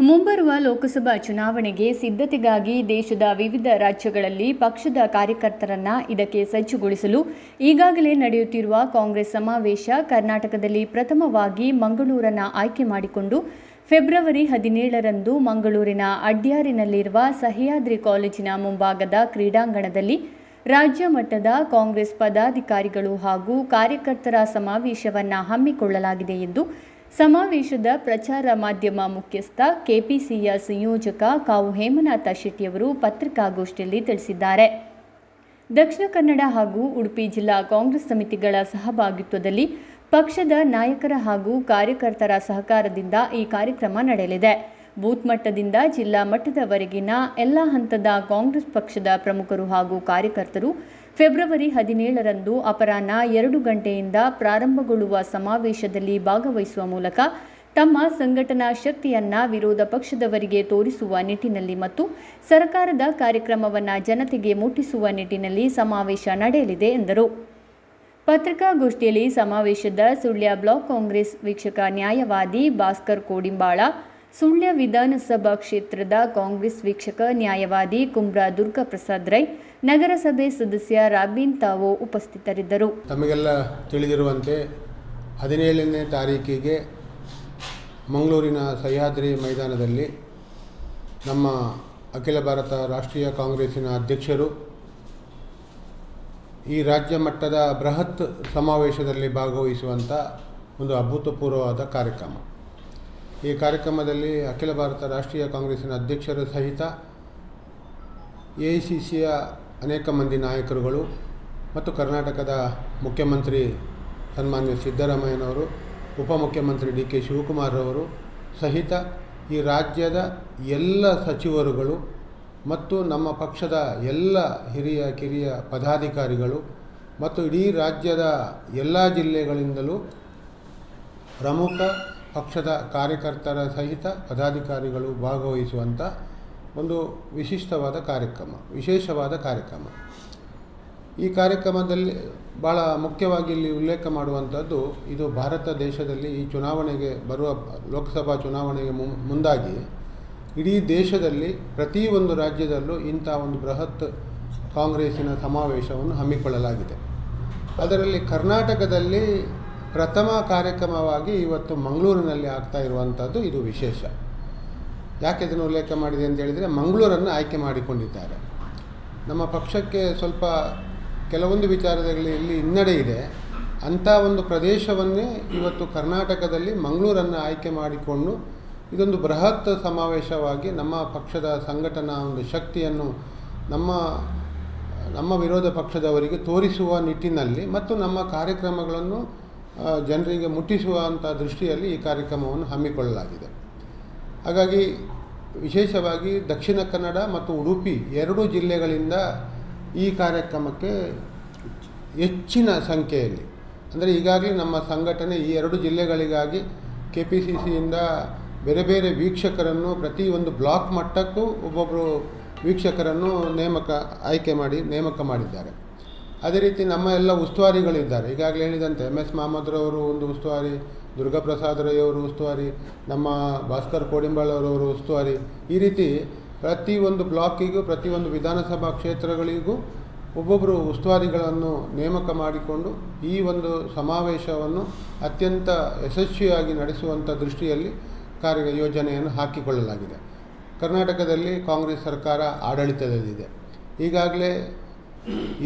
ಮುಂಬರುವ ಲೋಕಸಭಾ ಚುನಾವಣೆಗೆ ಸಿದ್ಧತೆಗಾಗಿ ದೇಶದ ವಿವಿಧ ರಾಜ್ಯಗಳಲ್ಲಿ ಪಕ್ಷದ ಕಾರ್ಯಕರ್ತರನ್ನ ಇದಕ್ಕೆ ಸಜ್ಜುಗೊಳಿಸಲು ಈಗಾಗಲೇ ನಡೆಯುತ್ತಿರುವ ಕಾಂಗ್ರೆಸ್ ಸಮಾವೇಶ ಕರ್ನಾಟಕದಲ್ಲಿ ಪ್ರಥಮವಾಗಿ ಮಂಗಳೂರನ್ನು ಆಯ್ಕೆ ಮಾಡಿಕೊಂಡು ಫೆಬ್ರವರಿ ಹದಿನೇಳರಂದು ಮಂಗಳೂರಿನ ಅಡ್ಯಾರಿನಲ್ಲಿರುವ ಸಹ್ಯಾದ್ರಿ ಕಾಲೇಜಿನ ಮುಂಭಾಗದ ಕ್ರೀಡಾಂಗಣದಲ್ಲಿ ರಾಜ್ಯ ಮಟ್ಟದ ಕಾಂಗ್ರೆಸ್ ಪದಾಧಿಕಾರಿಗಳು ಹಾಗೂ ಕಾರ್ಯಕರ್ತರ ಸಮಾವೇಶವನ್ನ ಹಮ್ಮಿಕೊಳ್ಳಲಾಗಿದೆ ಎಂದು ಸಮಾವೇಶದ ಪ್ರಚಾರ ಮಾಧ್ಯಮ ಮುಖ್ಯಸ್ಥ ಕೆಪಿಸಿಯ ಸಂಯೋಜಕ ಕಾವು ಹೇಮನಾಥ ಶೆಟ್ಟಿಯವರು ಪತ್ರಿಕಾಗೋಷ್ಠಿಯಲ್ಲಿ ತಿಳಿಸಿದ್ದಾರೆ. ದಕ್ಷಿಣ ಕನ್ನಡ ಹಾಗೂ ಉಡುಪಿ ಜಿಲ್ಲಾ ಕಾಂಗ್ರೆಸ್ ಸಮಿತಿಗಳ ಸಹಭಾಗಿತ್ವದಲ್ಲಿ ಪಕ್ಷದ ನಾಯಕರ ಹಾಗೂ ಕಾರ್ಯಕರ್ತರ ಸಹಕಾರದಿಂದ ಈ ಕಾರ್ಯಕ್ರಮ ನಡೆಯಲಿದೆ. ಬೂತ್ ಮಟ್ಟದಿಂದ ಜಿಲ್ಲಾ ಮಟ್ಟದವರೆಗಿನ ಎಲ್ಲ ಹಂತದ ಕಾಂಗ್ರೆಸ್ ಪಕ್ಷದ ಪ್ರಮುಖರು ಹಾಗೂ ಕಾರ್ಯಕರ್ತರು ಫೆಬ್ರವರಿ ಹದಿನೇಳರಂದು ಅಪರಾಹ್ನ ಎರಡು ಗಂಟೆಯಿಂದ ಪ್ರಾರಂಭಗೊಳ್ಳುವ ಸಮಾವೇಶದಲ್ಲಿ ಭಾಗವಹಿಸುವ ಮೂಲಕ ತಮ್ಮ ಸಂಘಟನಾ ಶಕ್ತಿಯನ್ನ ವಿರೋಧ ಪಕ್ಷದವರಿಗೆ ತೋರಿಸುವ ನಿಟ್ಟಿನಲ್ಲಿ ಮತ್ತು ಸರ್ಕಾರದ ಕಾರ್ಯಕ್ರಮವನ್ನು ಜನತೆಗೆ ಮುಟ್ಟಿಸುವ ನಿಟ್ಟಿನಲ್ಲಿ ಸಮಾವೇಶ ನಡೆಯಲಿದೆ ಎಂದರು. ಪತ್ರಿಕಾಗೋಷ್ಠಿಯಲ್ಲಿ ಸಮಾವೇಶದ ಸುಳ್ಯ ಬ್ಲಾಕ್ ಕಾಂಗ್ರೆಸ್ ವೀಕ್ಷಕ ನ್ಯಾಯವಾದಿ ಭಾಸ್ಕರ್ ಕೋಡಿಂಬಾಳ ಸುಳ್ಯ ವಿಧಾನಸಭಾ ಕ್ಷೇತ್ರದ ಕಾಂಗ್ರೆಸ್ ವೀಕ್ಷಕ ನ್ಯಾಯವಾದಿ ಕುಂಬ್ರಾ ದುರ್ಗಾಪ್ರಸಾದ್ ರೈ, ನಗರಸಭೆ ಸದಸ್ಯ ರಾಬಿನ್ ತಾವೋ ಉಪಸ್ಥಿತರಿದ್ದರು. ತಮಗೆಲ್ಲ ತಿಳಿದಿರುವಂತೆ ಹದಿನೇಳನೇ ತಾರೀಕಿಗೆ ಮಂಗಳೂರಿನ ಸಹ್ಯಾದ್ರಿ ಮೈದಾನದಲ್ಲಿ ನಮ್ಮ ಅಖಿಲ ಭಾರತ ರಾಷ್ಟ್ರೀಯ ಕಾಂಗ್ರೆಸ್ಸಿನ ಅಧ್ಯಕ್ಷರು ಈ ರಾಜ್ಯ ಮಟ್ಟದ ಬೃಹತ್ ಸಮಾವೇಶದಲ್ಲಿ ಭಾಗವಹಿಸುವಂಥ ಒಂದು ಅಭೂತಪೂರ್ವವಾದ ಕಾರ್ಯಕ್ರಮ. ಈ ಕಾರ್ಯಕ್ರಮದಲ್ಲಿ ಅಖಿಲ ಭಾರತ ರಾಷ್ಟ್ರೀಯ ಕಾಂಗ್ರೆಸ್ಸಿನ ಅಧ್ಯಕ್ಷರ ಸಹಿತ ಎ ಅನೇಕ ಮಂದಿ ನಾಯಕರುಗಳು ಮತ್ತು ಕರ್ನಾಟಕದ ಮುಖ್ಯಮಂತ್ರಿ ಸನ್ಮಾನ್ಯ ಸಿದ್ದರಾಮಯ್ಯನವರು, ಉಪಮುಖ್ಯಮಂತ್ರಿ ಡಿ ಕೆ ಶಿವಕುಮಾರ್ ಅವರು ಸಹಿತ ಈ ರಾಜ್ಯದ ಎಲ್ಲ ಸಚಿವರುಗಳು ಮತ್ತು ನಮ್ಮ ಪಕ್ಷದ ಎಲ್ಲ ಹಿರಿಯ ಕಿರಿಯ ಪದಾಧಿಕಾರಿಗಳು ಮತ್ತು ಇಡೀ ರಾಜ್ಯದ ಎಲ್ಲ ಜಿಲ್ಲೆಗಳಿಂದಲೂ ಪ್ರಮುಖ ಪಕ್ಷದ ಕಾರ್ಯಕರ್ತರ ಸಹಿತ ಪದಾಧಿಕಾರಿಗಳು ಭಾಗವಹಿಸುವಂಥ ಒಂದು ವಿಶಿಷ್ಟವಾದ ಕಾರ್ಯಕ್ರಮ, ವಿಶೇಷವಾದ ಕಾರ್ಯಕ್ರಮ. ಈ ಕಾರ್ಯಕ್ರಮದಲ್ಲಿ ಭಾಳ ಮುಖ್ಯವಾಗಿ ಇಲ್ಲಿ ಉಲ್ಲೇಖ ಮಾಡುವಂಥದ್ದು ಇದು ಭಾರತ ದೇಶದಲ್ಲಿ ಈ ಚುನಾವಣೆಗೆ ಬರುವ, ಲೋಕಸಭಾ ಚುನಾವಣೆಗೆ ಮುಂದಾಗಿ ಇಡೀ ದೇಶದಲ್ಲಿ ಪ್ರತಿಯೊಂದು ರಾಜ್ಯದಲ್ಲೂ ಇಂಥ ಒಂದು ಬೃಹತ್ ಕಾಂಗ್ರೆಸ್ಸಿನ ಸಮಾವೇಶವನ್ನು ಹಮ್ಮಿಕೊಳ್ಳಲಾಗಿದೆ. ಅದರಲ್ಲಿ ಕರ್ನಾಟಕದಲ್ಲಿ ಪ್ರಥಮ ಕಾರ್ಯಕ್ರಮವಾಗಿ ಇವತ್ತು ಮಂಗಳೂರಿನಲ್ಲಿ ಆಗ್ತಾ ಇರುವಂಥದ್ದು ಇದು ವಿಶೇಷ. ಯಾಕೆ ಇದನ್ನು ಉಲ್ಲೇಖ ಮಾಡಿದೆ ಅಂತ ಹೇಳಿದರೆ ಮಂಗಳೂರನ್ನು ಆಯ್ಕೆ ಮಾಡಿಕೊಂಡಿದ್ದಾರೆ. ನಮ್ಮ ಪಕ್ಷಕ್ಕೆ ಸ್ವಲ್ಪ ಕೆಲವೊಂದು ವಿಚಾರದಲ್ಲಿ ಇಲ್ಲಿ ಹಿನ್ನಡೆ ಇದೆ. ಅಂಥ ಒಂದು ಪ್ರದೇಶವನ್ನೇ ಇವತ್ತು ಕರ್ನಾಟಕದಲ್ಲಿ ಮಂಗಳೂರನ್ನು ಆಯ್ಕೆ ಮಾಡಿಕೊಂಡು ಇದೊಂದು ಬೃಹತ್ ಸಮಾವೇಶವಾಗಿ ನಮ್ಮ ಪಕ್ಷದ ಸಂಘಟನಾ ಒಂದು ಶಕ್ತಿಯನ್ನು ನಮ್ಮ ನಮ್ಮ ವಿರೋಧ ಪಕ್ಷದವರಿಗೆ ತೋರಿಸುವ ನಿಟ್ಟಿನಲ್ಲಿ ಮತ್ತು ನಮ್ಮ ಕಾರ್ಯಕ್ರಮಗಳನ್ನು ಜನರಿಗೆ ಮುಟ್ಟಿಸುವಂಥ ದೃಷ್ಟಿಯಲ್ಲಿ ಈ ಕಾರ್ಯಕ್ರಮವನ್ನು ಹಮ್ಮಿಕೊಳ್ಳಲಾಗಿದೆ. ಹಾಗಾಗಿ ವಿಶೇಷವಾಗಿ ದಕ್ಷಿಣ ಕನ್ನಡ ಮತ್ತು ಉಡುಪಿ ಎರಡೂ ಜಿಲ್ಲೆಗಳಿಂದ ಈ ಕಾರ್ಯಕ್ರಮಕ್ಕೆ ಹೆಚ್ಚಿನ ಸಂಖ್ಯೆಯಲ್ಲಿ, ಅಂದರೆ ಈಗಾಗಲೇ ನಮ್ಮ ಸಂಘಟನೆ ಈ ಎರಡು ಜಿಲ್ಲೆಗಳಿಗಾಗಿ ಕೆ ಪಿ ಸಿ ಸಿಯಿಂದ ಬೇರೆ ಬೇರೆ ವೀಕ್ಷಕರನ್ನು ಪ್ರತಿಯೊಂದು ಬ್ಲಾಕ್ ಮಟ್ಟಕ್ಕೂ ಒಬ್ಬೊಬ್ಬರು ವೀಕ್ಷಕರನ್ನು ನೇಮಕ, ಆಯ್ಕೆ ಮಾಡಿ ನೇಮಕ ಮಾಡಿದ್ದಾರೆ. ಅದೇ ರೀತಿ ನಮ್ಮ ಎಲ್ಲ ಉಸ್ತುವಾರಿಗಳಿದ್ದಾರೆ. ಈಗಾಗಲೇ ಹೇಳಿದಂತೆ ಎಂ ಎಸ್ ಮಹಮ್ಮದ್ರವರು ಒಂದು ಉಸ್ತುವಾರಿ, ದುರ್ಗಾಪ್ರಸಾದ್ ರೈ ಅವರು ಉಸ್ತುವಾರಿ, ನಮ್ಮ ಭಾಸ್ಕರ್ ಕೋಡಿಂಬಾಳವರವರು ಉಸ್ತುವಾರಿ. ಈ ರೀತಿ ಪ್ರತಿಯೊಂದು ಬ್ಲಾಕಿಗೂ ಪ್ರತಿಯೊಂದು ವಿಧಾನಸಭಾ ಕ್ಷೇತ್ರಗಳಿಗೂ ಒಬ್ಬೊಬ್ಬರು ಉಸ್ತುವಾರಿಗಳನ್ನು ನೇಮಕ ಮಾಡಿಕೊಂಡು ಈ ಒಂದು ಸಮಾವೇಶವನ್ನು ಅತ್ಯಂತ ಯಶಸ್ವಿಯಾಗಿ ನಡೆಸುವಂಥ ದೃಷ್ಟಿಯಲ್ಲಿ ಕಾರ್ಯ ಯೋಜನೆಯನ್ನು ಹಾಕಿಕೊಳ್ಳಲಾಗಿದೆ. ಕರ್ನಾಟಕದಲ್ಲಿ ಕಾಂಗ್ರೆಸ್ ಸರ್ಕಾರ ಆಡಳಿತದಲ್ಲಿದೆ. ಈಗಾಗಲೇ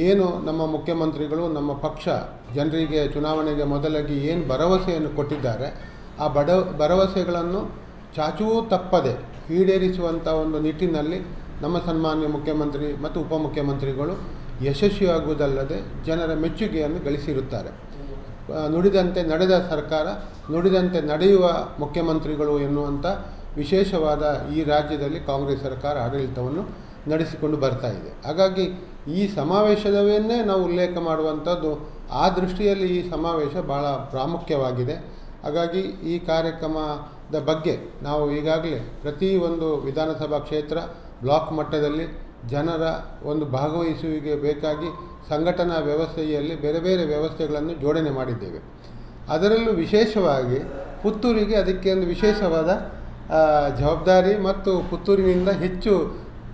ಏನು ನಮ್ಮ ಮುಖ್ಯಮಂತ್ರಿಗಳು, ನಮ್ಮ ಪಕ್ಷ ಜನರಿಗೆ ಚುನಾವಣೆಗೆ ಮೊದಲಾಗಿ ಏನು ಭರವಸೆಯನ್ನು ಕೊಟ್ಟಿದ್ದಾರೆ, ಆ ಬಡ, ಭರವಸೆಗಳನ್ನು ಚಾಚೂ ತಪ್ಪದೆ ಈಡೇರಿಸುವಂಥ ಒಂದು ನಿಟ್ಟಿನಲ್ಲಿ ನಮ್ಮ ಸನ್ಮಾನ್ಯ ಮುಖ್ಯಮಂತ್ರಿ ಮತ್ತು ಉಪಮುಖ್ಯಮಂತ್ರಿಗಳು ಯಶಸ್ವಿಯಾಗುವುದಲ್ಲದೆ ಜನರ ಮೆಚ್ಚುಗೆಯನ್ನು ಗಳಿಸಿರುತ್ತಾರೆ. ನುಡಿದಂತೆ ನಡೆದ ಸರ್ಕಾರ, ನುಡಿದಂತೆ ನಡೆಯುವ ಮುಖ್ಯಮಂತ್ರಿಗಳು ಎನ್ನುವಂಥ ವಿಶೇಷವಾದ ಈ ರಾಜ್ಯದಲ್ಲಿ ಕಾಂಗ್ರೆಸ್ ಸರ್ಕಾರ ಆಡಳಿತವನ್ನು ನಡೆಸಿಕೊಂಡು ಬರ್ತಾ ಇದೆ. ಹಾಗಾಗಿ ಈ ಸಮಾವೇಶದವನ್ನೇ ನಾವು ಉಲ್ಲೇಖ ಮಾಡುವಂಥದ್ದು ಆ ದೃಷ್ಟಿಯಲ್ಲಿ ಈ ಸಮಾವೇಶ ಭಾಳ ಪ್ರಾಮುಖ್ಯವಾಗಿದೆ. ಹಾಗಾಗಿ ಈ ಕಾರ್ಯಕ್ರಮದ ಬಗ್ಗೆ ನಾವು ಈಗಾಗಲೇ ಪ್ರತಿ ಒಂದು ವಿಧಾನಸಭಾ ಕ್ಷೇತ್ರ ಬ್ಲಾಕ್ ಮಟ್ಟದಲ್ಲಿ ಜನರ ಒಂದು ಭಾಗವಹಿಸುವಿಕೆ ಬೇಕಾಗಿ ಸಂಘಟನಾ ವ್ಯವಸ್ಥೆಯಲ್ಲಿ ಬೇರೆ ಬೇರೆ ವ್ಯವಸ್ಥೆಗಳನ್ನು ಜೋಡಣೆ ಮಾಡಿದ್ದೇವೆ. ಅದರಲ್ಲೂ ವಿಶೇಷವಾಗಿ ಪುತ್ತೂರಿಗೆ ಅದಕ್ಕೆ ಒಂದು ವಿಶೇಷವಾದ ಜವಾಬ್ದಾರಿ ಮತ್ತು ಪುತ್ತೂರಿನಿಂದ ಹೆಚ್ಚು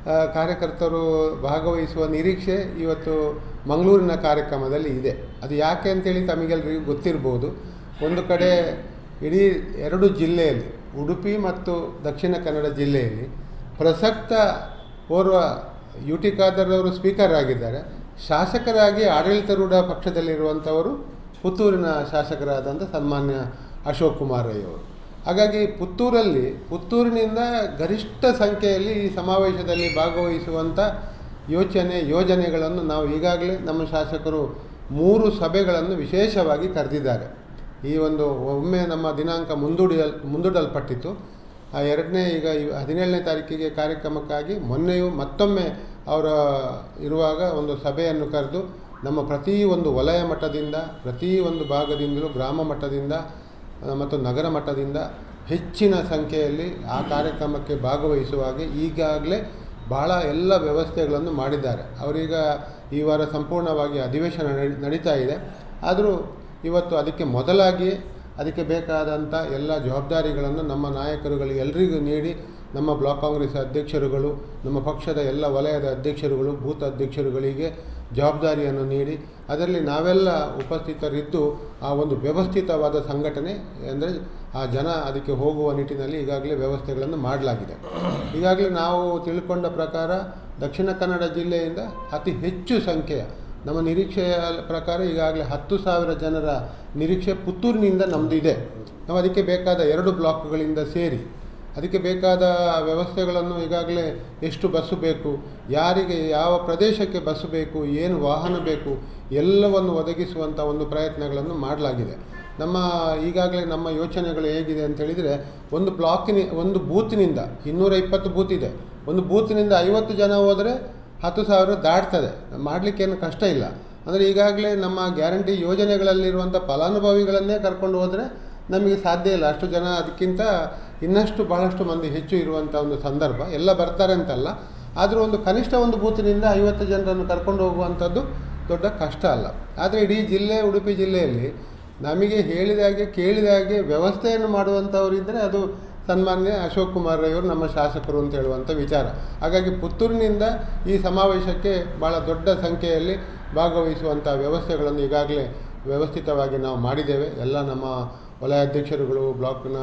ಕಾರ್ಯಕರ್ತರು ಭಾಗವಹಿಸುವ ನಿರೀಕ್ಷೆ ಇವತ್ತು ಮಂಗಳೂರಿನ ಕಾರ್ಯಕ್ರಮದಲ್ಲಿ ಇದೆ. ಅದು ಯಾಕೆ ಅಂತೇಳಿ ತಮಗೆಲ್ಲರಿಗೂ ಗೊತ್ತಿರ್ಬೋದು. ಒಂದು ಕಡೆ ಇಡೀ ಎರಡು ಜಿಲ್ಲೆಯಲ್ಲಿ, ಉಡುಪಿ ಮತ್ತು ದಕ್ಷಿಣ ಕನ್ನಡ ಜಿಲ್ಲೆಯಲ್ಲಿ ಪ್ರಸಕ್ತ ಓರ್ವ ಯು ಟಿ ಖಾದರ್ ಅವರು ಸ್ಪೀಕರ್ ಆಗಿದ್ದಾರೆ. ಶಾಸಕರಾಗಿ ಆಡಳಿತಾರೂಢ ಪಕ್ಷದಲ್ಲಿರುವಂಥವರು ಪುತ್ತೂರಿನ ಶಾಸಕರಾದಂಥ ಸನ್ಮಾನ್ಯ ಅಶೋಕ್ ಕುಮಾರ್ ರೈ ಅವರು. ಹಾಗಾಗಿ ಪುತ್ತೂರಲ್ಲಿ, ಪುತ್ತೂರಿನಿಂದ ಗರಿಷ್ಠ ಸಂಖ್ಯೆಯಲ್ಲಿ ಈ ಸಮಾವೇಶದಲ್ಲಿ ಭಾಗವಹಿಸುವಂಥ ಯೋಚನೆ, ಯೋಜನೆಗಳನ್ನು ನಾವು ಈಗಾಗಲೇ ನಮ್ಮ ಶಾಸಕರು ಮೂರು ಸಭೆಗಳನ್ನು ವಿಶೇಷವಾಗಿ ಕರೆದಿದ್ದಾರೆ. ಈ ಒಂದು ಒಮ್ಮೆ ನಮ್ಮ ದಿನಾಂಕ ಮುಂದೂಡಿಯಲ್, ಮುಂದೂಡಲ್ಪಟ್ಟಿತ್ತು. ಆ ಎರಡನೇ ಈಗ ಹದಿನೇಳನೇ ತಾರೀಕಿಗೆ ಕಾರ್ಯಕ್ರಮಕ್ಕಾಗಿ ಮೊನ್ನೆಯೂ ಮತ್ತೊಮ್ಮೆ ಅವರ ಇರುವಾಗ ಒಂದು ಸಭೆಯನ್ನು ಕರೆದು ನಮ್ಮ ಪ್ರತಿ ಒಂದು ವಲಯ ಮಟ್ಟದಿಂದ, ಪ್ರತಿ ಒಂದು ಭಾಗದಿಂದಲೂ, ಗ್ರಾಮ ಮಟ್ಟದಿಂದ ಮತ್ತು ನಗರ ಮಟ್ಟದಿಂದ ಹೆಚ್ಚಿನ ಸಂಖ್ಯೆಯಲ್ಲಿ ಆ ಕಾರ್ಯಕ್ರಮಕ್ಕೆ ಭಾಗವಹಿಸುವಾಗೆ ಈಗಾಗಲೇ ಭಾಳ ಎಲ್ಲ ವ್ಯವಸ್ಥೆಗಳನ್ನು ಮಾಡಿದ್ದಾರೆ. ಅವರೀಗ ಈ ವಾರ ಸಂಪೂರ್ಣವಾಗಿ ಅಧಿವೇಶನ ನಡಿ, ನಡೀತಾ ಇದೆ. ಆದರೂ ಇವತ್ತು ಅದಕ್ಕೆ ಮೊದಲಾಗಿ ಅದಕ್ಕೆ ಬೇಕಾದಂಥ ಎಲ್ಲ ಜವಾಬ್ದಾರಿಗಳನ್ನು ನಮ್ಮ ನಾಯಕರುಗಳು ಎಲ್ರಿಗೂ ನೀಡಿ, ನಮ್ಮ ಬ್ಲಾಕ್ ಕಾಂಗ್ರೆಸ್ ಅಧ್ಯಕ್ಷರುಗಳು, ನಮ್ಮ ಪಕ್ಷದ ಎಲ್ಲ ವಲಯದ ಅಧ್ಯಕ್ಷರುಗಳು, ಬೂತ್ ಅಧ್ಯಕ್ಷರುಗಳಿಗೆ ಜವಾಬ್ದಾರಿಯನ್ನು ನೀಡಿ ಅದರಲ್ಲಿ ನಾವೆಲ್ಲ ಉಪಸ್ಥಿತರಿದ್ದು ಆ ಒಂದು ವ್ಯವಸ್ಥಿತವಾದ ಸಂಘಟನೆ ಅಂದರೆ ಆ ಜನ ಅದಕ್ಕೆ ಹೋಗುವ ನಿಟ್ಟಿನಲ್ಲಿ ಈಗಾಗಲೇ ವ್ಯವಸ್ಥೆಗಳನ್ನು ಮಾಡಲಾಗಿದೆ. ಈಗಾಗಲೇ ನಾವು ತಿಳ್ಕೊಂಡ ಪ್ರಕಾರ ದಕ್ಷಿಣ ಕನ್ನಡ ಜಿಲ್ಲೆಯಿಂದ ಅತಿ ಹೆಚ್ಚು ಸಂಖ್ಯೆಯ ನಮ್ಮ ನಿರೀಕ್ಷೆಯ ಪ್ರಕಾರ ಈಗಾಗಲೇ ಹತ್ತು ಸಾವಿರ ಜನರ ನಿರೀಕ್ಷೆ ಪುತ್ತೂರಿನಿಂದ ನಮ್ಮದು ನಾವು ಅದಕ್ಕೆ ಬೇಕಾದ ಎರಡು ಬ್ಲಾಕ್ಗಳಿಂದ ಸೇರಿ ಅದಕ್ಕೆ ಬೇಕಾದ ವ್ಯವಸ್ಥೆಗಳನ್ನು ಈಗಾಗಲೇ ಎಷ್ಟು ಬಸ್ಸು ಬೇಕು, ಯಾರಿಗೆ ಯಾವ ಪ್ರದೇಶಕ್ಕೆ ಬಸ್ಸು ಬೇಕು, ಏನು ವಾಹನ ಬೇಕು, ಎಲ್ಲವನ್ನು ಒದಗಿಸುವಂಥ ಒಂದು ಪ್ರಯತ್ನಗಳನ್ನು ಮಾಡಲಾಗಿದೆ. ನಮ್ಮ ಈಗಾಗಲೇ ನಮ್ಮ ಯೋಚನೆಗಳು ಹೇಗಿದೆ ಅಂತ ಹೇಳಿದರೆ, ಒಂದು ಬ್ಲಾಕಿನ, ಒಂದು ಬೂತಿನಿಂದ, ಇನ್ನೂರ ಇಪ್ಪತ್ತು ಬೂತ್ ಇದೆ. ಒಂದು ಬೂತಿನಿಂದ ಐವತ್ತು ಜನ ಹೋದರೆ ಹತ್ತು ಸಾವಿರ ದಾಟ್ತದೆ. ಮಾಡಲಿಕ್ಕೇನು ಕಷ್ಟ ಇಲ್ಲ. ಅಂದರೆ ಈಗಾಗಲೇ ನಮ್ಮ ಗ್ಯಾರಂಟಿ ಯೋಜನೆಗಳಲ್ಲಿರುವಂಥ ಫಲಾನುಭವಿಗಳನ್ನೇ ಕರ್ಕೊಂಡು ಹೋದರೆ ನಮಗೆ ಸಾಧ್ಯ ಇಲ್ಲ. ಅಷ್ಟು ಜನ ಅದಕ್ಕಿಂತ ಇನ್ನಷ್ಟು ಭಾಳಷ್ಟು ಮಂದಿ ಹೆಚ್ಚು ಇರುವಂಥ ಒಂದು ಸಂದರ್ಭ. ಎಲ್ಲ ಬರ್ತಾರೆ ಅಂತಲ್ಲ. ಆದರೂ ಒಂದು ಕನಿಷ್ಠ ಒಂದು ಬೂತಿನಿಂದ ಐವತ್ತು ಜನರನ್ನು ಕರ್ಕೊಂಡು ಹೋಗುವಂಥದ್ದು ದೊಡ್ಡ ಕಷ್ಟ ಅಲ್ಲ. ಆದರೆ ಇಡೀ ಜಿಲ್ಲೆ, ಉಡುಪಿ ಜಿಲ್ಲೆಯಲ್ಲಿ ನಮಗೆ ಹೇಳಿದ ಹಾಗೆ, ಕೇಳಿದ ಹಾಗೆ ವ್ಯವಸ್ಥೆಯನ್ನು ಮಾಡುವಂಥವರಿದ್ದರೆ ಅದು ಸನ್ಮಾನ್ಯ ಅಶೋಕ್ ಕುಮಾರ್ ರೈವರು ನಮ್ಮ ಶಾಸಕರು ಅಂತ ಹೇಳುವಂಥ ವಿಚಾರ. ಹಾಗಾಗಿ ಪುತ್ತೂರಿನಿಂದ ಈ ಸಮಾವೇಶಕ್ಕೆ ಭಾಳ ದೊಡ್ಡ ಸಂಖ್ಯೆಯಲ್ಲಿ ಭಾಗವಹಿಸುವಂಥ ವ್ಯವಸ್ಥೆಗಳನ್ನು ಈಗಾಗಲೇ ವ್ಯವಸ್ಥಿತವಾಗಿ ನಾವು ಮಾಡಿದ್ದೇವೆ. ಎಲ್ಲ ನಮ್ಮ ವಲಯ ಅಧ್ಯಕ್ಷರುಗಳು, ಬ್ಲಾಕ್ನ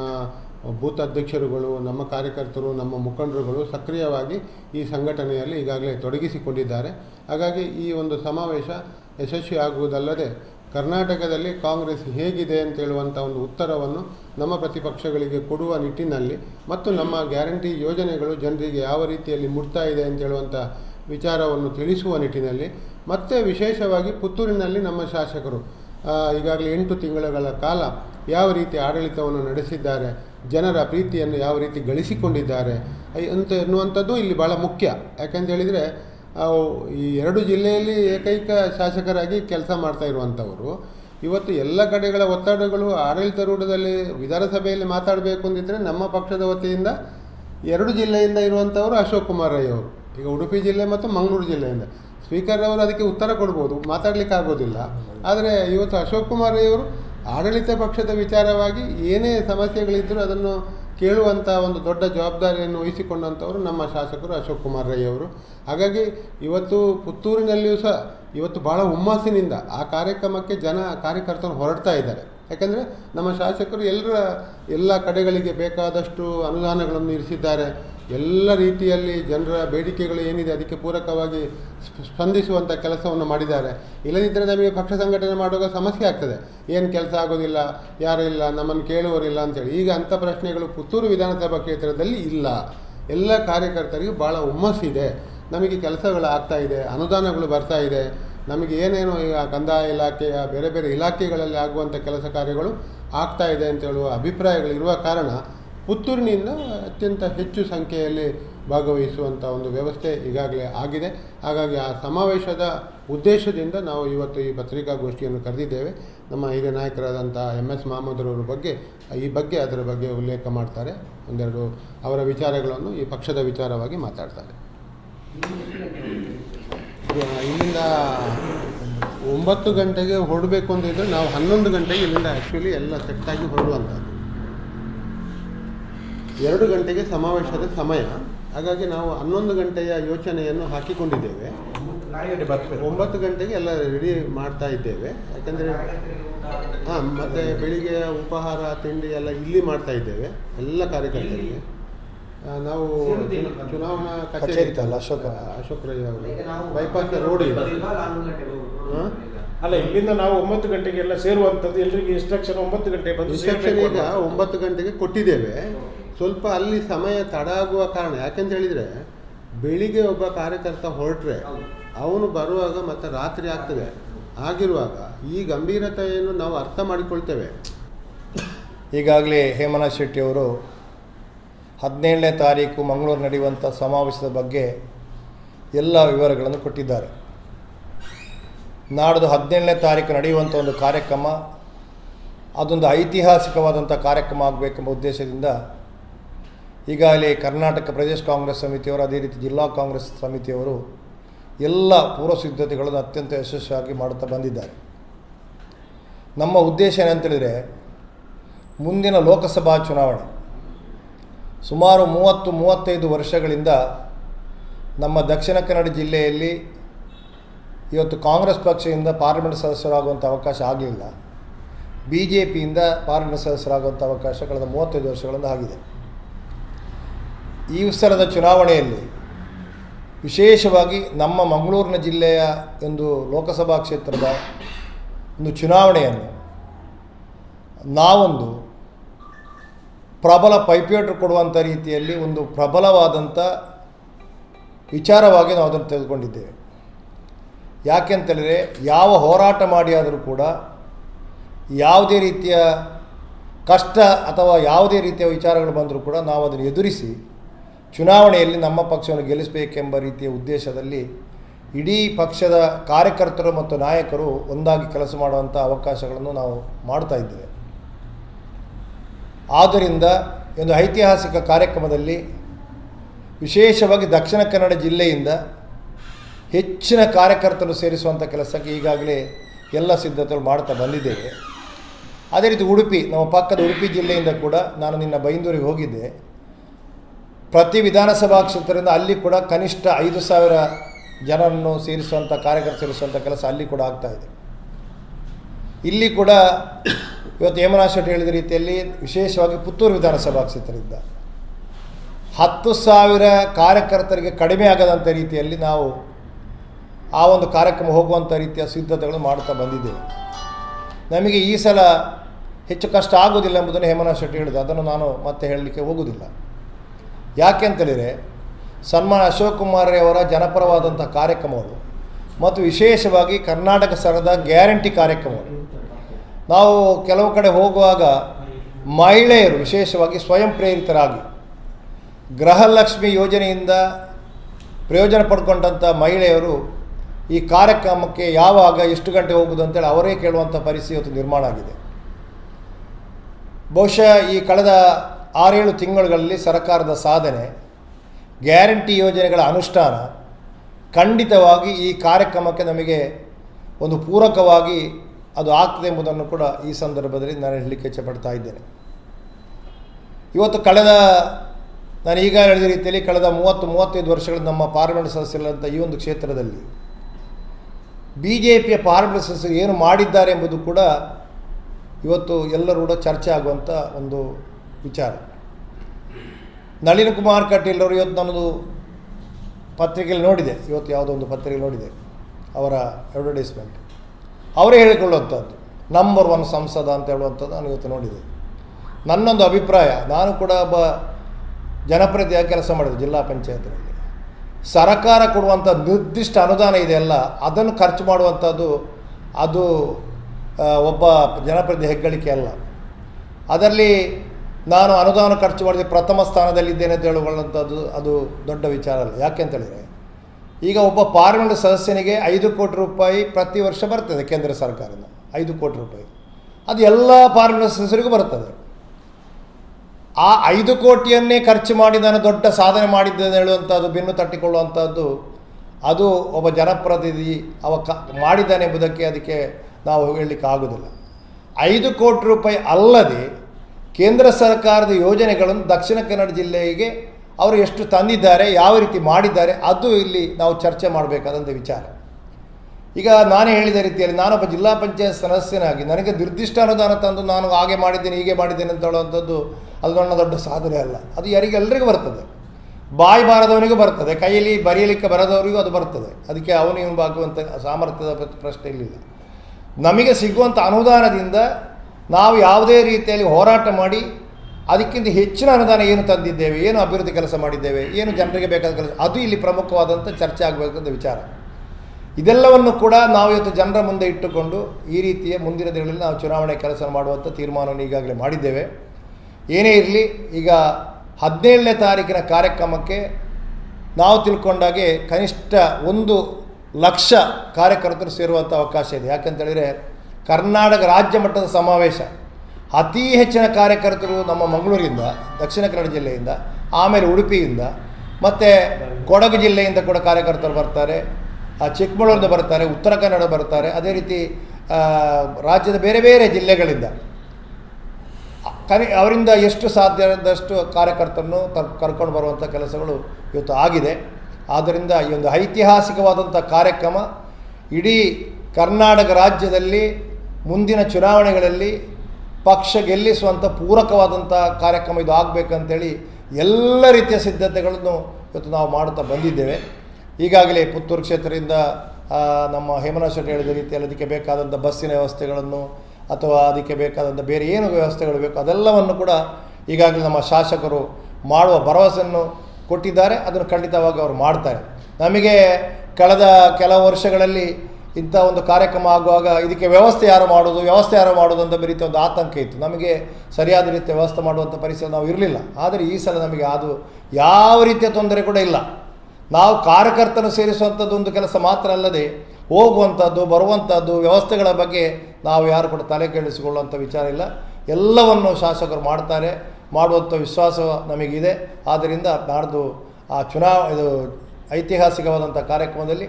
ಬೂತ್ ಅಧ್ಯಕ್ಷರುಗಳು, ನಮ್ಮ ಕಾರ್ಯಕರ್ತರು, ನಮ್ಮ ಮುಖಂಡರುಗಳು ಸಕ್ರಿಯವಾಗಿ ಈ ಸಂಘಟನೆಯಲ್ಲಿ ಈಗಾಗಲೇ ತೊಡಗಿಸಿಕೊಂಡಿದ್ದಾರೆ. ಹಾಗಾಗಿ ಈ ಒಂದು ಸಮಾವೇಶ ಯಶಸ್ವಿ ಆಗುವುದಲ್ಲದೆ ಕರ್ನಾಟಕದಲ್ಲಿ ಕಾಂಗ್ರೆಸ್ ಹೇಗಿದೆ ಅಂತ ಹೇಳುವಂಥ ಒಂದು ಉತ್ತರವನ್ನು ನಮ್ಮ ಪ್ರತಿಪಕ್ಷಗಳಿಗೆ ಕೊಡುವ ನಿಟ್ಟಿನಲ್ಲಿ ಮತ್ತು ನಮ್ಮ ಗ್ಯಾರಂಟಿ ಯೋಜನೆಗಳು ಜನರಿಗೆ ಯಾವ ರೀತಿಯಲ್ಲಿ ಮುಟ್ತಾ ಇದೆ ಅಂತ ಹೇಳುವಂಥ ವಿಚಾರವನ್ನು ತಿಳಿಸುವ ನಿಟ್ಟಿನಲ್ಲಿ ಮತ್ತು ವಿಶೇಷವಾಗಿ ಪುತ್ತೂರಿನಲ್ಲಿ ನಮ್ಮ ಶಾಸಕರು ಈಗಾಗಲೇ ಎಂಟು ತಿಂಗಳುಗಳ ಕಾಲ ಯಾವ ರೀತಿ ಆಡಳಿತವನ್ನು ನಡೆಸಿದ್ದಾರೆ, ಜನರ ಪ್ರೀತಿಯನ್ನು ಯಾವ ರೀತಿ ಗಳಿಸಿಕೊಂಡಿದ್ದಾರೆ ಅಂತ ಎನ್ನುವಂಥದ್ದು ಇಲ್ಲಿ ಭಾಳ ಮುಖ್ಯ. ಯಾಕಂತ ಹೇಳಿದರೆ ಈ ಎರಡು ಜಿಲ್ಲೆಯಲ್ಲಿ ಏಕೈಕ ಶಾಸಕರಾಗಿ ಕೆಲಸ ಮಾಡ್ತಾ ಇರುವಂಥವರು. ಇವತ್ತು ಎಲ್ಲ ಕಡೆಗಳ ಒತ್ತಡಗಳು ಆಡಳಿತಾರೂಢದಲ್ಲಿ ವಿಧಾನಸಭೆಯಲ್ಲಿ ಮಾತಾಡಬೇಕು ಅಂದಿದ್ದರೆ ನಮ್ಮ ಪಕ್ಷದ ವತಿಯಿಂದ ಎರಡು ಜಿಲ್ಲೆಯಿಂದ ಇರುವಂಥವರು ಅಶೋಕ್ ಕುಮಾರ್ ರೈ ಅವರು. ಈಗ ಉಡುಪಿ ಜಿಲ್ಲೆ ಮತ್ತು ಮಂಗಳೂರು ಜಿಲ್ಲೆಯಿಂದ. ಸ್ಪೀಕರ್ ಅವರು ಅದಕ್ಕೆ ಉತ್ತರ ಕೊಡ್ಬೋದು ಮಾತಾಡಲಿಕ್ಕೆ ಆಗೋದಿಲ್ಲ ಆದರೆ ಇವತ್ತು ಅಶೋಕ್ ಕುಮಾರ್ ರೈ ಅವರು ಆಡಳಿತ ಪಕ್ಷದ ವಿಚಾರವಾಗಿ ಏನೇ ಸಮಸ್ಯೆಗಳಿದ್ದರೂ ಅದನ್ನು ಕೇಳುವಂಥ ಒಂದು ದೊಡ್ಡ ಜವಾಬ್ದಾರಿಯನ್ನು ವಹಿಸಿಕೊಂಡಂಥವರು ನಮ್ಮ ಶಾಸಕರು ಅಶೋಕ್ ಕುಮಾರ್ ರೈ ಅವರು. ಹಾಗಾಗಿ ಇವತ್ತು ಪುತ್ತೂರಿನಲ್ಲಿಯೂ ಸಹ ಇವತ್ತು ಭಾಳ ಹುಮ್ಮಸ್ಸಿನಿಂದ ಆ ಕಾರ್ಯಕ್ರಮಕ್ಕೆ ಜನ, ಕಾರ್ಯಕರ್ತರು ಹೊರಡ್ತಾ ಇದ್ದಾರೆ. ಯಾಕೆಂದರೆ ನಮ್ಮ ಶಾಸಕರು ಎಲ್ಲರ ಎಲ್ಲ ಕಡೆಗಳಿಗೆ ಬೇಕಾದಷ್ಟು ಅನುದಾನಗಳನ್ನು ಇರಿಸಿದ್ದಾರೆ. ಎಲ್ಲ ರೀತಿಯಲ್ಲಿ ಜನರ ಬೇಡಿಕೆಗಳು ಏನಿದೆ ಅದಕ್ಕೆ ಪೂರಕವಾಗಿ ಸ್ಪ- ಸ್ಪಂದಿಸುವಂಥ ಕೆಲಸವನ್ನು ಮಾಡಿದ್ದಾರೆ. ಇಲ್ಲದಿದ್ದರೆ ನಮಗೆ ಪಕ್ಷ ಸಂಘಟನೆ ಮಾಡುವಾಗ ಸಮಸ್ಯೆ ಆಗ್ತದೆ. ಏನು ಕೆಲಸ ಆಗೋದಿಲ್ಲ, ಯಾರು ಇಲ್ಲ, ನಮ್ಮನ್ನು ಕೇಳುವರಿಲ್ಲ ಅಂತೇಳಿ. ಈಗ ಅಂಥ ಪ್ರಶ್ನೆಗಳು ಪುತ್ತೂರು ವಿಧಾನಸಭಾ ಕ್ಷೇತ್ರದಲ್ಲಿ ಇಲ್ಲ. ಎಲ್ಲ ಕಾರ್ಯಕರ್ತರಿಗೂ ಭಾಳ ಹುಮ್ಮಸ್ಸಿದೆ ನಮಗೆ ಕೆಲಸಗಳು ಆಗ್ತಾ ಇದೆ, ಅನುದಾನಗಳು ಬರ್ತಾ ಇದೆ. ನಮಗೆ ಏನೇನು ಈಗ ಕಂದಾಯ ಇಲಾಖೆಯ ಬೇರೆ ಬೇರೆ ಇಲಾಖೆಗಳಲ್ಲಿ ಆಗುವಂಥ ಕೆಲಸ ಕಾರ್ಯಗಳು ಆಗ್ತಾ ಇದೆ ಅಂತ ಹೇಳುವ ಅಭಿಪ್ರಾಯಗಳಿರುವ ಕಾರಣ ಪುತ್ತೂರಿನಿಂದ ಅತ್ಯಂತ ಹೆಚ್ಚು ಸಂಖ್ಯೆಯಲ್ಲಿ ಭಾಗವಹಿಸುವಂಥ ಒಂದು ವ್ಯವಸ್ಥೆ ಈಗಾಗಲೇ ಆಗಿದೆ. ಹಾಗಾಗಿ ಆ ಸಮಾವೇಶದ ಉದ್ದೇಶದಿಂದ ನಾವು ಇವತ್ತು ಈ ಪತ್ರಿಕಾಗೋಷ್ಠಿಯನ್ನು ಕರೆದಿದ್ದೇವೆ. ನಮ್ಮ ಹಿರಿಯ ನಾಯಕರಾದಂಥ ಎಂ ಎಸ್ ಮಹಮ್ಮದ್ರವರ ಬಗ್ಗೆ, ಈ ಬಗ್ಗೆ, ಅದರ ಬಗ್ಗೆ ಉಲ್ಲೇಖ ಮಾಡ್ತಾರೆ. ಒಂದೆರಡು ಅವರ ವಿಚಾರಗಳನ್ನು ಈ ಪಕ್ಷದ ವಿಚಾರವಾಗಿ ಮಾತಾಡ್ತಾರೆ. ಇಲ್ಲಿಂದ ಒಂಬತ್ತು ಗಂಟೆಗೆ ಹೊರಡಬೇಕು ಅಂತಿದ್ರೆ ನಾವು ಹನ್ನೊಂದು ಗಂಟೆಗೆ ಇಲ್ಲಿಂದ ಆ್ಯಕ್ಚುಲಿ ಎಲ್ಲ ಸೆಟ್ಟಾಗಿ ಹೊರಡುವಂಥದ್ದು. ಎರಡು ಗಂಟೆಗೆ ಸಮಾವೇಶದ ಸಮಯ. ಹಾಗಾಗಿ ನಾವು ಹನ್ನೊಂದು ಗಂಟೆಯ ಯೋಚನೆಯನ್ನು ಹಾಕಿಕೊಂಡಿದ್ದೇವೆ. ಒಂಬತ್ತು ಗಂಟೆಗೆ ಎಲ್ಲ ರೆಡಿ ಮಾಡ್ತಾ ಇದ್ದೇವೆ. ಯಾಕಂದರೆ ಹಾಂ ಮತ್ತು ಬೆಳಿಗ್ಗೆ ಉಪಹಾರ ತಿಂಡಿ ಎಲ್ಲ ಇಲ್ಲಿ ಮಾಡ್ತಾ ಇದ್ದೇವೆ ಎಲ್ಲ ಕಾರ್ಯಕರ್ತರಿಗೆ. ನಾವು ಚುನಾವಣಾ ಕಚೇರಿ ಅಶೋಕ. ಅಶೋಕ್ ರೈ ಅವರು. ಬೈಪಾಸ್ ರೋಡ್ ಇದೆ. ಹಾಂ? ಅಲ್ಲ ಇಲ್ಲಿಂದ ನಾವು ಒಂಬತ್ತು ಗಂಟೆಗೆಲ್ಲ ಸೇರುವಂಥದ್ದು ಎಲ್ರಿಗೂ ಇನ್ಸ್ಟ್ರಕ್ಷನ್ ಒಂಬತ್ತು ಗಂಟೆ ಬಂದು ಇನ್ಸ್ಟ್ರಕ್ಷನ್ ಈಗ ಒಂಬತ್ತು ಗಂಟೆಗೆ ಕೊಟ್ಟಿದ್ದೇವೆ. ಸ್ವಲ್ಪ ಅಲ್ಲಿ ಸಮಯ ತಡ ಆಗುವ ಕಾರಣ ಯಾಕೆಂತ ಹೇಳಿದರೆ ಬೆಳಿಗ್ಗೆ ಒಬ್ಬ ಕಾರ್ಯಕರ್ತ ಹೊರಟ್ರೆ ಅವನು ಬರುವಾಗ ಮತ್ತೆ ರಾತ್ರಿ ಆಗ್ತದೆ. ಆಗಿರುವಾಗ ಈ ಗಂಭೀರತೆಯನ್ನು ನಾವು ಅರ್ಥ ಮಾಡಿಕೊಳ್ತೇವೆ. ಈಗಾಗಲೇ ಹೇಮನಾಥ್ ಶೆಟ್ಟಿಯವರು ಹದಿನೇಳನೇ ತಾರೀಕು ಮಂಗಳೂರು ನಡೆಯುವಂಥ ಸಮಾವೇಶದ ಬಗ್ಗೆ ಎಲ್ಲ ವಿವರಗಳನ್ನು ಕೊಟ್ಟಿದ್ದಾರೆ. ನಾಡ್ದು ಹದಿನೇಳನೇ ತಾರೀಕು ನಡೆಯುವಂಥ ಒಂದು ಕಾರ್ಯಕ್ರಮ ಅದೊಂದು ಐತಿಹಾಸಿಕವಾದಂಥ ಕಾರ್ಯಕ್ರಮ ಆಗಬೇಕೆಂಬ ಉದ್ದೇಶದಿಂದ ಈಗಾಗಲೇ ಕರ್ನಾಟಕ ಪ್ರದೇಶ ಕಾಂಗ್ರೆಸ್ ಸಮಿತಿಯವರು, ಅದೇ ರೀತಿ ಜಿಲ್ಲಾ ಕಾಂಗ್ರೆಸ್ ಸಮಿತಿಯವರು ಎಲ್ಲ ಪೂರ್ವ ಸಿದ್ಧತೆಗಳನ್ನು ಅತ್ಯಂತ ಯಶಸ್ವಿಯಾಗಿ ಮಾಡುತ್ತಾ ಬಂದಿದ್ದಾರೆ. ನಮ್ಮ ಉದ್ದೇಶ ಏನಂತೇಳಿದರೆ ಮುಂದಿನ ಲೋಕಸಭಾ ಚುನಾವಣೆ ಸುಮಾರು ಮೂವತ್ತು, ಮೂವತ್ತೈದು ವರ್ಷಗಳಿಂದ ನಮ್ಮ ದಕ್ಷಿಣ ಕನ್ನಡ ಜಿಲ್ಲೆಯಲ್ಲಿ ಇವತ್ತು ಕಾಂಗ್ರೆಸ್ ಪಕ್ಷದಿಂದ ಪಾರ್ಲಿಮೆಂಟ್ ಸದಸ್ಯರಾಗುವಂಥ ಅವಕಾಶ ಆಗಲಿಲ್ಲ. ಬಿ ಜೆ ಪಿಯಿಂದ ಪಾರ್ಲಿಮೆಂಟ್ ಸದಸ್ಯರಾಗುವಂಥ ಅವಕಾಶ ಕಳೆದ ಮೂವತ್ತೈದು ವರ್ಷಗಳಿಂದ ಆಗಿದೆ. ಈ ಸಲದ ಚುನಾವಣೆಯಲ್ಲಿ ವಿಶೇಷವಾಗಿ ನಮ್ಮ ಮಂಗಳೂರಿನ ಜಿಲ್ಲೆಯ ಒಂದು ಲೋಕಸಭಾ ಕ್ಷೇತ್ರದ ಒಂದು ಚುನಾವಣೆಯನ್ನು ನಾವೊಂದು ಪ್ರಬಲ ಪೈಪೋಟಿ ಕೊಡುವಂಥ ರೀತಿಯಲ್ಲಿ ಒಂದು ಪ್ರಬಲವಾದಂಥ ವಿಚಾರವಾಗಿ ನಾವು ಅದನ್ನು ತೆಗೆದುಕೊಂಡಿದ್ದೇವೆ. ಯಾಕೆಂತೇಳಿದರೆ ಯಾವ ಹೋರಾಟ ಮಾಡಿ ಆದರೂ ಕೂಡ ಯಾವುದೇ ರೀತಿಯ ಕಷ್ಟ ಅಥವಾ ಯಾವುದೇ ರೀತಿಯ ವಿಚಾರಗಳು ಬಂದರೂ ಕೂಡ ನಾವು ಅದನ್ನು ಎದುರಿಸಿ ಚುನಾವಣೆಯಲ್ಲಿ ನಮ್ಮ ಪಕ್ಷವನ್ನು ಗೆಲ್ಲಿಸಬೇಕೆಂಬ ರೀತಿಯ ಉದ್ದೇಶದಲ್ಲಿ ಇಡೀ ಪಕ್ಷದ ಕಾರ್ಯಕರ್ತರು ಮತ್ತು ನಾಯಕರು ಒಂದಾಗಿ ಕೆಲಸ ಮಾಡುವಂಥ ಅವಕಾಶಗಳನ್ನು ನಾವು ಮಾಡ್ತಾ ಇದ್ದೇವೆ. ಆದ್ದರಿಂದ ಒಂದು ಐತಿಹಾಸಿಕ ಕಾರ್ಯಕ್ರಮದಲ್ಲಿ ವಿಶೇಷವಾಗಿ ದಕ್ಷಿಣ ಕನ್ನಡ ಜಿಲ್ಲೆಯಿಂದ ಹೆಚ್ಚಿನ ಕಾರ್ಯಕರ್ತರು ಸೇರಿಸುವಂಥ ಕೆಲಸಕ್ಕೆ ಈಗಾಗಲೇ ಎಲ್ಲ ಸಿದ್ಧತೆಗಳು ಮಾಡ್ತಾ ಬಂದಿದ್ದೇವೆ. ಅದೇ ರೀತಿ ಉಡುಪಿ, ನಮ್ಮ ಪಕ್ಕದ ಉಡುಪಿ ಜಿಲ್ಲೆಯಿಂದ ಕೂಡ ನಾನು ನಿನ್ನ ಬೈಂದೂರಿಗೆ ಹೋಗಿದ್ದೆ. ಪ್ರತಿ ವಿಧಾನಸಭಾ ಕ್ಷೇತ್ರದಿಂದ ಅಲ್ಲಿ ಕೂಡ ಕನಿಷ್ಠ ಐದು ಸಾವಿರ ಜನರನ್ನು ಸೇರಿಸುವಂಥ ಕಾರ್ಯಕರ್ತರು ಸೇರಿಸುವಂಥ ಕೆಲಸ ಅಲ್ಲಿ ಕೂಡ ಆಗ್ತಾ ಇದೆ. ಇಲ್ಲಿ ಕೂಡ ಇವತ್ತು ಹೇಮನಾಥ ಶೆಟ್ಟಿ ಹೇಳಿದ ರೀತಿಯಲ್ಲಿ ವಿಶೇಷವಾಗಿ ಪುತ್ತೂರು ವಿಧಾನಸಭಾ ಕ್ಷೇತ್ರದಿಂದ ಹತ್ತು ಸಾವಿರ ಕಾರ್ಯಕರ್ತರಿಗೆ ಕಡಿಮೆ ಆಗದಂಥ ರೀತಿಯಲ್ಲಿ ನಾವು ಆ ಒಂದು ಕಾರ್ಯಕ್ರಮ ಹೋಗುವಂಥ ರೀತಿಯ ಸಿದ್ಧತೆಗಳು ಮಾಡ್ತಾ ಬಂದಿದ್ದೇವೆ. ನಮಗೆ ಈ ಸಲ ಹೆಚ್ಚು ಕಷ್ಟ ಆಗೋದಿಲ್ಲ ಎಂಬುದನ್ನು ಹೇಮನಾಥ ಶೆಟ್ಟಿ ಹೇಳಿದೆ, ಅದನ್ನು ನಾನು ಮತ್ತೆ ಹೇಳಲಿಕ್ಕೆ ಹೋಗುವುದಿಲ್ಲ. ಯಾಕೆ ಅಂತೇಳಿದರೆ ಸನ್ಮಾನ ಅಶೋಕ್ ಕುಮಾರ್ ಅವರ ಜನಪರವಾದಂಥ ಕಾರ್ಯಕ್ರಮಗಳು ಮತ್ತು ವಿಶೇಷವಾಗಿ ಕರ್ನಾಟಕ ಸರದ ಗ್ಯಾರಂಟಿ ಕಾರ್ಯಕ್ರಮಗಳು. ನಾವು ಕೆಲವು ಕಡೆ ಹೋಗುವಾಗ ಮಹಿಳೆಯರು ವಿಶೇಷವಾಗಿ ಸ್ವಯಂ ಪ್ರೇರಿತರಾಗಿ ಗೃಹಲಕ್ಷ್ಮಿ ಯೋಜನೆಯಿಂದ ಪ್ರಯೋಜನ ಪಡ್ಕೊಂಡಂಥ ಮಹಿಳೆಯರು ಈ ಕಾರ್ಯಕ್ರಮಕ್ಕೆ ಯಾವಾಗ ಎಷ್ಟು ಗಂಟೆ ಹೋಗುವುದು ಅಂತೇಳಿ ಅವರೇ ಕೇಳುವಂಥ ಪರಿಸ್ಥಿತಿ ಇವತ್ತು ನಿರ್ಮಾಣ ಆಗಿದೆ. ಬಹುಶಃ ಈ ಕಳೆದ ಆರೇಳು ತಿಂಗಳುಗಳಲ್ಲಿ ಸರ್ಕಾರದ ಸಾಧನೆ, ಗ್ಯಾರಂಟಿ ಯೋಜನೆಗಳ ಅನುಷ್ಠಾನ, ಖಂಡಿತವಾಗಿ ಈ ಕಾರ್ಯಕ್ರಮಕ್ಕೆ ನಮಗೆ ಒಂದು ಪೂರಕವಾಗಿ ಅದು ಆಗ್ತದೆ ಎಂಬುದನ್ನು ಕೂಡ ಈ ಸಂದರ್ಭದಲ್ಲಿ ನಾನು ಹೇಳಲಿಕ್ಕೆ ಇಚ್ಛೆಪಡ್ತಾ ಇದ್ದೇನೆ. ಇವತ್ತು ಕಳೆದ, ನಾನು ಈಗ ಹೇಳಿದ ರೀತಿಯಲ್ಲಿ ಕಳೆದ ಮೂವತ್ತು, ಮೂವತ್ತೈದು ವರ್ಷಗಳ ನಮ್ಮ ಪಾರ್ಲಿಮೆಂಟ್ ಸದಸ್ಯರಂಥ ಈ ಒಂದು ಕ್ಷೇತ್ರದಲ್ಲಿ ಬಿ ಜೆ ಪಿಯ ಪಾರ್ಲಿಮೆಂಟ್ ಸದಸ್ಯರು ಏನು ಮಾಡಿದ್ದಾರೆ ಎಂಬುದು ಕೂಡ ಇವತ್ತು ಎಲ್ಲರೂ ಕೂಡ ಚರ್ಚೆ ಆಗುವಂಥ ಒಂದು ವಿಚಾರ. ನಳಿನ್ ಕುಮಾರ್ ಕಟೀಲ್ ಅವರು ಇವತ್ತು ನನ್ನದು ಪತ್ರಿಕೆಯಲ್ಲಿ ನೋಡಿದೆ. ಇವತ್ತು ಯಾವುದೋ ಒಂದು ಪತ್ರಿಕೆ ನೋಡಿದೆ. ಅವರ ಅಡ್ವರ್ಟೈಸ್ಮೆಂಟ್ ಅವರೇ ಹೇಳಿಕೊಳ್ಳುವಂಥದ್ದು. ನಂಬರ್ ಒನ್ ಸಂಸದ ಅಂತ ಹೇಳುವಂಥದ್ದು ನಾನು ಇವತ್ತು ನೋಡಿದೆ. ನನ್ನೊಂದು ಅಭಿಪ್ರಾಯ, ನಾನು ಕೂಡ ಒಬ್ಬ ಜನಪ್ರತಿಯಾಗಿ ಕೆಲಸ ಮಾಡಿದೆ ಜಿಲ್ಲಾ ಪಂಚಾಯತ್ನಲ್ಲಿ. ಸರ್ಕಾರ ಕೊಡುವಂಥ ನಿರ್ದಿಷ್ಟ ಅನುದಾನ ಇದೆಯಲ್ಲ, ಅದನ್ನು ಖರ್ಚು ಮಾಡುವಂಥದ್ದು ಅದು ಒಬ್ಬ ಜನಪ್ರತಿ ಹೆಗ್ಗಳಿಕೆ ಅಲ್ಲ. ಅದರಲ್ಲಿ ನಾನು ಅನುದಾನ ಖರ್ಚು ಮಾಡಿದ ಪ್ರಥಮ ಸ್ಥಾನದಲ್ಲಿದ್ದೇನೆ ಅಂತ ಹೇಳುವಂಥದ್ದು ಅದು ದೊಡ್ಡ ವಿಚಾರ ಅಲ್ಲ. ಯಾಕೆ ಅಂತ ಹೇಳಿದರೆ, ಈಗ ಒಬ್ಬ ಪಾರ್ಲಿಮೆಂಟ್ ಸದಸ್ಯನಿಗೆ ಐದು ಕೋಟಿ ರೂಪಾಯಿ ಪ್ರತಿ ವರ್ಷ ಬರ್ತದೆ ಕೇಂದ್ರ ಸರ್ಕಾರದ ಐದು ಕೋಟಿ ರೂಪಾಯಿ. ಅದು ಎಲ್ಲ ಪಾರ್ಲಿಮೆಂಟ್ ಸದಸ್ಯರಿಗೂ ಬರ್ತದೆ ಆ ಐದು ಕೋಟಿಯನ್ನೇ ಖರ್ಚು ಮಾಡಿ ನಾನು ದೊಡ್ಡ ಸಾಧನೆ ಮಾಡಿದ್ದೇನೆ ಹೇಳುವಂಥದ್ದು, ಬೆನ್ನು ತಟ್ಟಿಕೊಳ್ಳುವಂಥದ್ದು, ಅದು ಒಬ್ಬ ಜನಪ್ರತಿನಿಧಿ ಅವ ಕ ಮಾಡಿದ್ದಾನೆ ಎಂಬುದಕ್ಕೆ ಅದಕ್ಕೆ ನಾವು ಹೇಳಲಿಕ್ಕೆ ಆಗೋದಿಲ್ಲ ಐದು ಕೋಟಿ ರೂಪಾಯಿ ಅಲ್ಲದೆ ಕೇಂದ್ರ ಸರ್ಕಾರದ ಯೋಜನೆಗಳನ್ನು ದಕ್ಷಿಣ ಕನ್ನಡ ಜಿಲ್ಲೆಗೆ ಅವರು ಎಷ್ಟು ತಂದಿದ್ದಾರೆ, ಯಾವ ರೀತಿ ಮಾಡಿದ್ದಾರೆ, ಅದು ಇಲ್ಲಿ ನಾವು ಚರ್ಚೆ ಮಾಡಬೇಕಾದಂಥ ವಿಚಾರ. ಈಗ ನಾನು ಹೇಳಿದ ರೀತಿಯಲ್ಲಿ ನಾನೊಬ್ಬ ಜಿಲ್ಲಾ ಪಂಚಾಯತ್ ಸದಸ್ಯನಾಗಿ ನನಗೆ ನಿರ್ದಿಷ್ಟ ಅನುದಾನ ತಂದು ನಾನು ಹಾಗೆ ಮಾಡಿದ್ದೇನೆ, ಹೀಗೆ ಮಾಡಿದ್ದೇನೆ ಅಂತ ಹೇಳುವಂಥದ್ದು ಅದು ನನ್ನ ದೊಡ್ಡ ಸಾಧನೆ ಅಲ್ಲ. ಅದು ಯಾರಿಗೆಲ್ಲರಿಗೂ ಬರ್ತದೆ. ಬಾಯಿ ಬಾರದವನಿಗೂ ಬರ್ತದೆ, ಕೈಯಲ್ಲಿ ಬರೆಯಲಿಕ್ಕೆ ಬರದವರಿಗೂ ಅದು ಬರ್ತದೆ. ಅದಕ್ಕೆ ಅವನಿಗೆ ಆಗುವಂಥ ಸಾಮರ್ಥ್ಯದ ಪ್ರ- ಪ್ರಶ್ನೆ ಇಲ್ಲಿಲ್ಲ. ನಮಗೆ ಸಿಗುವಂಥ ಅನುದಾನದಿಂದ ನಾವು ಯಾವುದೇ ರೀತಿಯಲ್ಲಿ ಹೋರಾಟ ಮಾಡಿ ಅದಕ್ಕಿಂತ ಹೆಚ್ಚಿನ ಅನುದಾನ ಏನು ತಂದಿದ್ದೇವೆ, ಏನು ಅಭಿವೃದ್ಧಿ ಕೆಲಸ ಮಾಡಿದ್ದೇವೆ, ಏನು ಜನರಿಗೆ ಬೇಕಾದ ಕೆಲಸ, ಅದು ಇಲ್ಲಿ ಪ್ರಮುಖವಾದಂಥ ಚರ್ಚೆ ಆಗಬೇಕಂತ ವಿಚಾರ. ಇದೆಲ್ಲವನ್ನು ಕೂಡ ನಾವು ಇವತ್ತು ಜನರ ಮುಂದೆ ಇಟ್ಟುಕೊಂಡು ಈ ರೀತಿಯ ಮುಂದಿನ ದಿನಗಳಲ್ಲಿ ನಾವು ಚುನಾವಣೆ ಕೆಲಸ ಮಾಡುವಂಥ ತೀರ್ಮಾನವನ್ನು ಈಗಾಗಲೇ ಮಾಡಿದ್ದೇವೆ. ಏನೇ ಇರಲಿ, ಈಗ ಹದಿನೇಳನೇ ತಾರೀಕಿನ ಕಾರ್ಯಕ್ರಮಕ್ಕೆ ನಾವು ತಿಳ್ಕೊಂಡಾಗೆ ಕನಿಷ್ಠ ಒಂದು ಲಕ್ಷ ಕಾರ್ಯಕರ್ತರು ಸೇರುವಂಥ ಅವಕಾಶ ಇದೆ. ಯಾಕಂತೇಳಿದರೆ ಕರ್ನಾಟಕ ರಾಜ್ಯ ಮಟ್ಟದ ಸಮಾವೇಶ. ಅತಿ ಹೆಚ್ಚಿನ ಕಾರ್ಯಕರ್ತರು ನಮ್ಮ ಮಂಗಳೂರಿಂದ, ದಕ್ಷಿಣ ಕನ್ನಡ ಜಿಲ್ಲೆಯಿಂದ, ಆಮೇಲೆ ಉಡುಪಿಯಿಂದ, ಮತ್ತು ಕೊಡಗು ಜಿಲ್ಲೆಯಿಂದ ಕೂಡ ಕಾರ್ಯಕರ್ತರು ಬರ್ತಾರೆ. ಚಿಕ್ಕಮಗಳೂರಿಂದ ಬರ್ತಾರೆ, ಉತ್ತರ ಕನ್ನಡ ಬರ್ತಾರೆ. ಅದೇ ರೀತಿ ರಾಜ್ಯದ ಬೇರೆ ಬೇರೆ ಜಿಲ್ಲೆಗಳಿಂದ. ಕನಿ ಅವರಿಂದ ಎಷ್ಟು ಸಾಧ್ಯದಷ್ಟು ಕಾರ್ಯಕರ್ತರನ್ನು ಕರ್ ಕರ್ಕೊಂಡು ಬರುವಂಥ ಕೆಲಸಗಳು ಇವತ್ತು ಆಗಿದೆ. ಆದ್ದರಿಂದ ಈ ಒಂದು ಐತಿಹಾಸಿಕವಾದಂಥ ಕಾರ್ಯಕ್ರಮ ಇಡೀ ಕರ್ನಾಟಕ ರಾಜ್ಯದಲ್ಲಿ ಮುಂದಿನ ಚುನಾವಣೆಗಳಲ್ಲಿ ಪಕ್ಷ ಗೆಲ್ಲಿಸುವಂಥ ಪೂರಕವಾದಂಥ ಕಾರ್ಯಕ್ರಮ ಇದು ಆಗಬೇಕಂತೇಳಿ ಎಲ್ಲ ರೀತಿಯ ಸಿದ್ಧತೆಗಳನ್ನು ಇವತ್ತು ನಾವು ಮಾಡುತ್ತಾ ಬಂದಿದ್ದೇವೆ. ಈಗಾಗಲೇ ಪುತ್ತೂರು ಕ್ಷೇತ್ರದಿಂದ ನಮ್ಮ ಹೇಮನಾಥ್ ಶೆಟ್ಟಿ ಹೇಳಿದ ರೀತಿಯಲ್ಲಿ ಅದಕ್ಕೆ ಬೇಕಾದಂಥ ಬಸ್ಸಿನ ವ್ಯವಸ್ಥೆಗಳನ್ನು ಅಥವಾ ಅದಕ್ಕೆ ಬೇಕಾದಂಥ ಬೇರೆ ಏನು ವ್ಯವಸ್ಥೆಗಳು ಬೇಕು ಅದೆಲ್ಲವನ್ನು ಕೂಡ ಈಗಾಗಲೇ ನಮ್ಮ ಶಾಸಕರು ಮಾಡುವ ಭರವಸೆಯನ್ನು ಕೊಟ್ಟಿದ್ದಾರೆ. ಅದನ್ನು ಖಂಡಿತವಾಗಿ ಅವರು ಮಾಡ್ತಾರೆ. ನಮಗೆ ಕಳೆದ ಕೆಲವು ವರ್ಷಗಳಲ್ಲಿ ಇಂಥ ಒಂದು ಕಾರ್ಯಕ್ರಮ ಆಗುವಾಗ ಇದಕ್ಕೆ ವ್ಯವಸ್ಥೆ ಯಾರು ಮಾಡೋದು ವ್ಯವಸ್ಥೆ ಯಾರು ಮಾಡೋದು ಅಂತ ರೀತಿಯ ಒಂದು ಆತಂಕ ಇತ್ತು. ನಮಗೆ ಸರಿಯಾದ ರೀತಿಯ ವ್ಯವಸ್ಥೆ ಮಾಡುವಂಥ ಪರಿಸ್ಥಿತಿ ನಾವು ಇರಲಿಲ್ಲ. ಆದರೆ ಈ ಸಲ ನಮಗೆ ಅದು ಯಾವ ರೀತಿಯ ತೊಂದರೆ ಕೂಡ ಇಲ್ಲ. ನಾವು ಕಾರ್ಯಕರ್ತನ ಸೇರಿಸುವಂಥದ್ದು ಒಂದು ಕೆಲಸ ಮಾತ್ರ ಅಲ್ಲದೆ ಹೋಗುವಂಥದ್ದು, ಬರುವಂಥದ್ದು, ವ್ಯವಸ್ಥೆಗಳ ಬಗ್ಗೆ ನಾವು ಯಾರು ಕೂಡ ತಲೆ ಕೆಡಿಸಿಕೊಳ್ಳುವಂಥ ವಿಚಾರ ಇಲ್ಲ. ಎಲ್ಲವನ್ನು ಶಾಸಕರು ಮಾಡ್ತಾರೆ. ಮಾಡುವಂಥ ವಿಶ್ವಾಸ ನಮಗಿದೆ. ಆದ್ದರಿಂದ ನಾಡ್ದು ಆ ಚುನಾವ, ಇದು ಐತಿಹಾಸಿಕವಾದಂಥ ಕಾರ್ಯಕ್ರಮದಲ್ಲಿ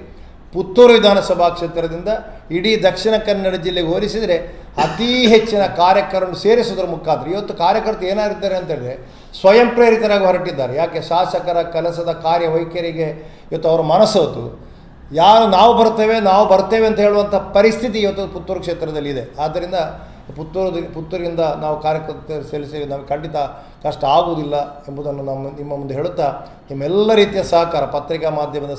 ಪುತ್ತೂರು ವಿಧಾನಸಭಾ ಕ್ಷೇತ್ರದಿಂದ ಇಡೀ ದಕ್ಷಿಣ ಕನ್ನಡ ಜಿಲ್ಲೆಗೆ ಹೋಲಿಸಿದರೆ ಅತೀ ಹೆಚ್ಚಿನ ಕಾರ್ಯಕರ್ತರನ್ನು ಸೇರಿಸೋದ್ರ ಮುಖಾಂತರ, ಇವತ್ತು ಕಾರ್ಯಕರ್ತರು ಏನಾಗಿರ್ತಾರೆ ಅಂತ ಹೇಳಿದ್ರೆ ಸ್ವಯಂ ಪ್ರೇರಿತರಾಗಿ ಹೊರಟಿದ್ದಾರೆ. ಯಾಕೆ? ಶಾಸಕರ ಕೆಲಸದ ಕಾರ್ಯವೈಖರಿಗೆ ಇವತ್ತು ಅವರ ಮನಸ್ಸೋತು ಯಾರು ನಾವು ಬರ್ತೇವೆ ನಾವು ಬರ್ತೇವೆ ಅಂತ ಹೇಳುವಂಥ ಪರಿಸ್ಥಿತಿ ಇವತ್ತು ಪುತ್ತೂರು ಕ್ಷೇತ್ರದಲ್ಲಿ ಇದೆ. ಆದ್ದರಿಂದ ಪುತ್ತೂರು ಪುತ್ತೂರಿಂದ ನಾವು ಕಾರ್ಯಕರ್ತರು ಸೇರಿಸಿ ನಮಗೆ ಖಂಡಿತ ಕಷ್ಟ ಆಗುವುದಿಲ್ಲ ಎಂಬುದನ್ನು ನಮ್ಮ, ನಿಮ್ಮ ಮುಂದೆ ಹೇಳುತ್ತಾ, ನಿಮ್ಮೆಲ್ಲ ರೀತಿಯ ಸಹಕಾರ ಪತ್ರಿಕಾ ಮಾಧ್ಯಮದ